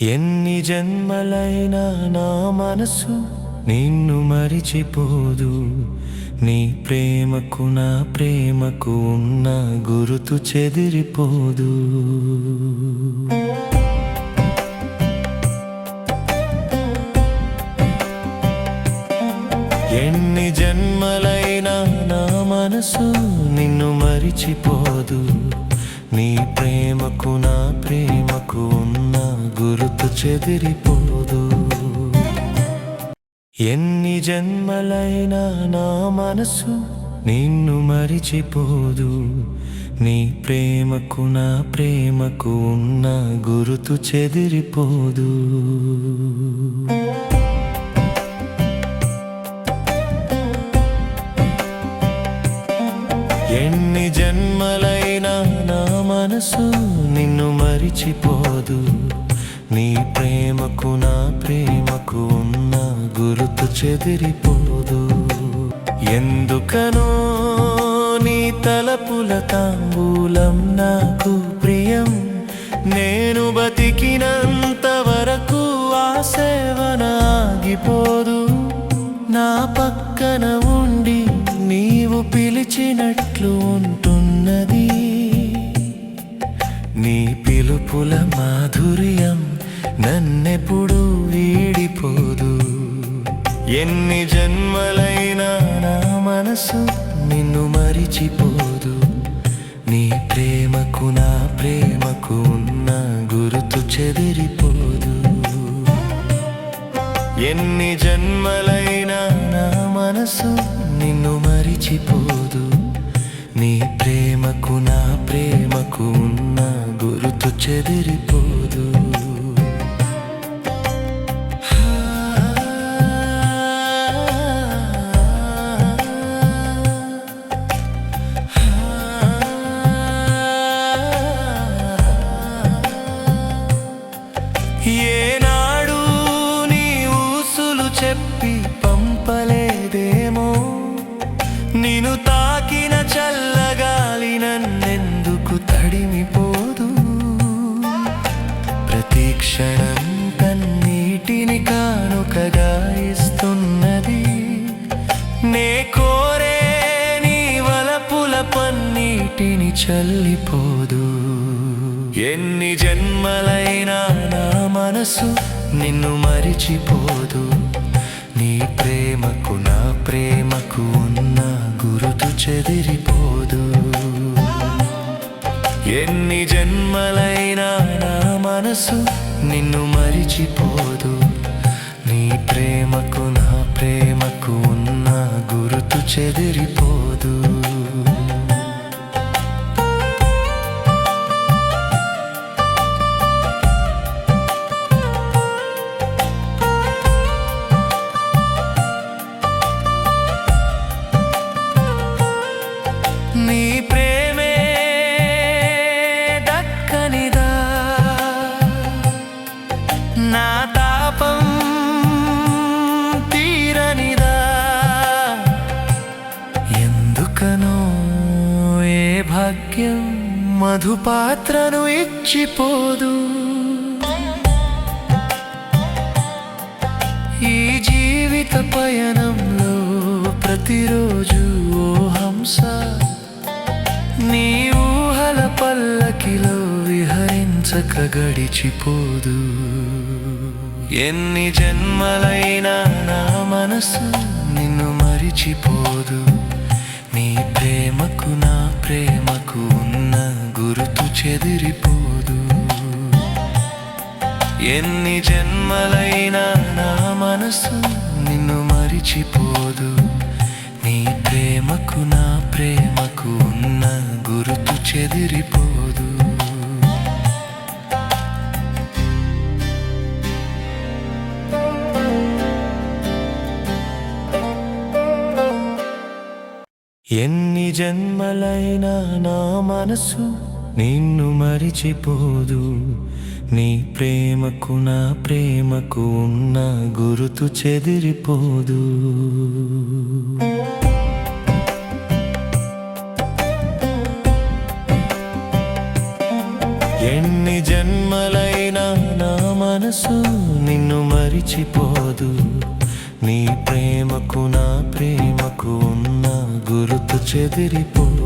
ఎన్ని జన్మలైనా నా మనసు నిన్ను మరిచిపోదు. నీ ప్రేమకు నా ప్రేమకు ఉన్న గురుతు చెదిరిపోదు. ఎన్ని జన్మలైనా నా మనసు నిన్ను మరిచిపోదు. నీ ప్రేమకు నా ప్రేమకు ఉన్న గురుతు చెదిరిపోదు. ఎన్ని జన్మలైనా నా మనసు నిన్ను మరిచిపోదు. నీ ప్రేమకు నా ప్రేమకు ఉన్న గురుతు చెదిరిపోదు. ఎన్ని జన్మలైనా నా మనసు నిన్ను మరిచిపోదు. నీ ప్రేమకు నా ప్రేమకు ఉన్న గురుతు చెదిరిపోదు. ఎందుకనో నీ తలపుల తాంబూలం నాకు ప్రియం. నేను బతికినంత వరకు ఆ సేవన ఆగిపోదు. నా పక్కన ఉండి నీవు పిలిచినట్లు ఉంటున్నది. నీ పిలుపుల మాధుర్యం నన్నెప్పుడు వీడిపోదు. ఎన్ని జన్మలైనా నా మనసు నిన్ను మరిచిపోదు. నీ ప్రేమకు నా ప్రేమకు ఉన్న గురుతు చెదిరిపోదు. ఎన్ని జన్మలైనా నా మనసు నిన్ను మరిచిపోదు. నీ ప్రేమకు నా ప్రేమకు ఉన్న గురుతు చెదిరిపోదు. చెప్పి పంపలేదేమో. నిను తాకిన చల్లగాలి నన్నెందుకు తడిమిపోదు. ప్రతీక్షణం కన్నీటిని కానుకగా ఇస్తున్నది. నే కోరే నీ వలపుల పన్నీటిని చల్లిపోదు. ఎన్ని జన్మలైనా నా మనసు నిన్ను మరిచిపోదు. చెదిరిపోదు. ఎన్ని జన్మలైనా నా మనసు నిన్ను మరిచిపోదు. నీ ప్రేమకు నా ప్రేమకు ఉన్న గురుతు చెదిరిపోదు. ఎందుకనో ఏ భాగ్యం మధుపాత్రను ఇచ్చిపోదు. ఈ జీవిత పయనంలో ప్రతిరోజు ఓ హంస నీ ఊహల పల్లకిలో విహరించక గడిచిపోదు. ఎన్ని జన్మలైనా నా మనసు నిన్ను మరిచిపోదు. చెదిరిపోదు ఎన్ని జన్మలైనా నా మనసు నిన్ను మరిచిపోదు. నీ ప్రేమకు నా ప్రేమకు ఉన్న గురుతు చెదిరిపోదు. ఎన్ని జన్మలైనా నా మనసు నిన్ను మరిచిపోదు. నీ ప్రేమకు నా ప్రేమకు ఉన్న గురుతు చెదిరిపోదు. ఎన్ని జన్మలైనా నా మనసు నిన్ను మరిచిపోదు. నీ ప్రేమకు నా ప్రేమకు ఉన్న గురుతు చెదిరిపోదు